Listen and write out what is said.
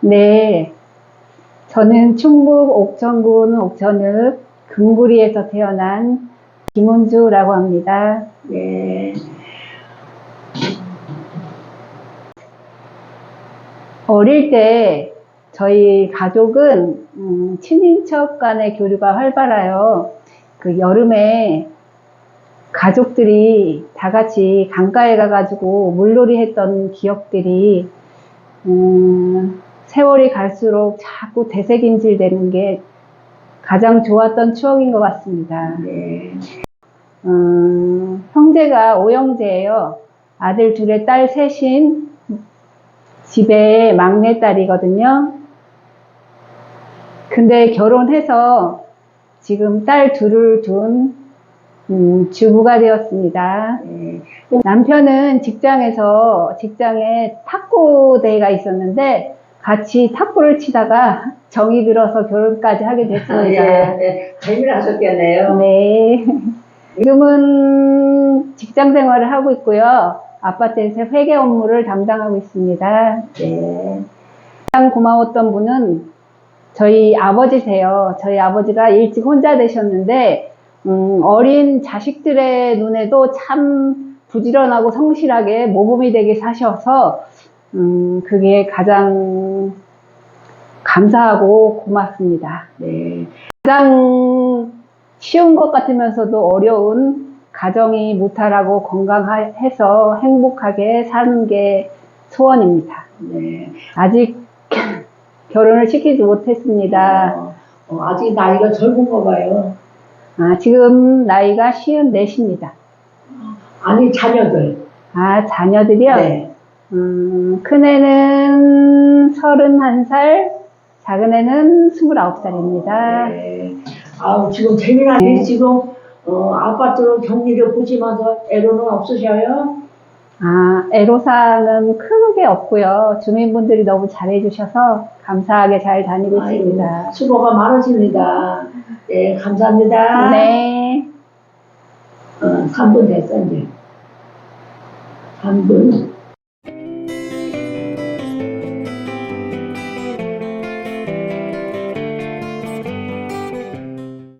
네. 저는 충북 옥천군 옥천읍 금구리에서 태어난 김은주라고 합니다. 네. 어릴 때 저희 가족은 음, 친인척 간의 교류가 활발해요. 그 여름에 가족들이 다 같이 강가에 가가지고 물놀이 했던 기억들이 음, 세월이 갈수록 자꾸 되새김질 되는 게 가장 좋았던 추억인 것 같습니다. 네. 음, 형제가 오형제예요. 아들 둘에 딸 셋인 집의 막내딸이거든요. 근데 결혼해서 지금 딸 둘을 둔 음, 주부가 되었습니다. 네. 남편은 직장에서 직장에 탁구 대회가 있었는데 같이 탁구를 치다가 정이 들어서 결혼까지 하게 아, 됐습니다. 예, 네. 재미나셨겠네요. 네. 지금은 직장 생활을 하고 있고요. 아파트에서 회계 업무를 담당하고 있습니다. 네. 가장 고마웠던 분은 저희 아버지세요. 저희 아버지가 일찍 혼자 되셨는데, 음, 어린 자식들의 눈에도 참 부지런하고 성실하게 모범이 되게 사셔서, 음, 그게 가장 감사하고 고맙습니다. 네. 가장 쉬운 것 같으면서도 어려운 가정이 무탈하고 건강해서 행복하게 사는 게 소원입니다. 네. 아직 결혼을 시키지 못했습니다. 어, 어, 아직 나이가 젊은가 봐요. 아, 지금 나이가 54입니다. 아니, 자녀들. 아, 자녀들이요? 네. 음, 큰애는 31살, 작은애는 29살입니다. 네. 아우, 지금 재미나게 네. 지금, 어, 아파트 격리를 보시면서 애로는 없으셔요? 아, 애로사항은 크게 없고요. 주민분들이 너무 잘해주셔서 감사하게 잘 다니고 있습니다. 아이고, 수고가 많으십니다. 네, 감사합니다. 네. 어, 3분 됐어, 이제. 3분.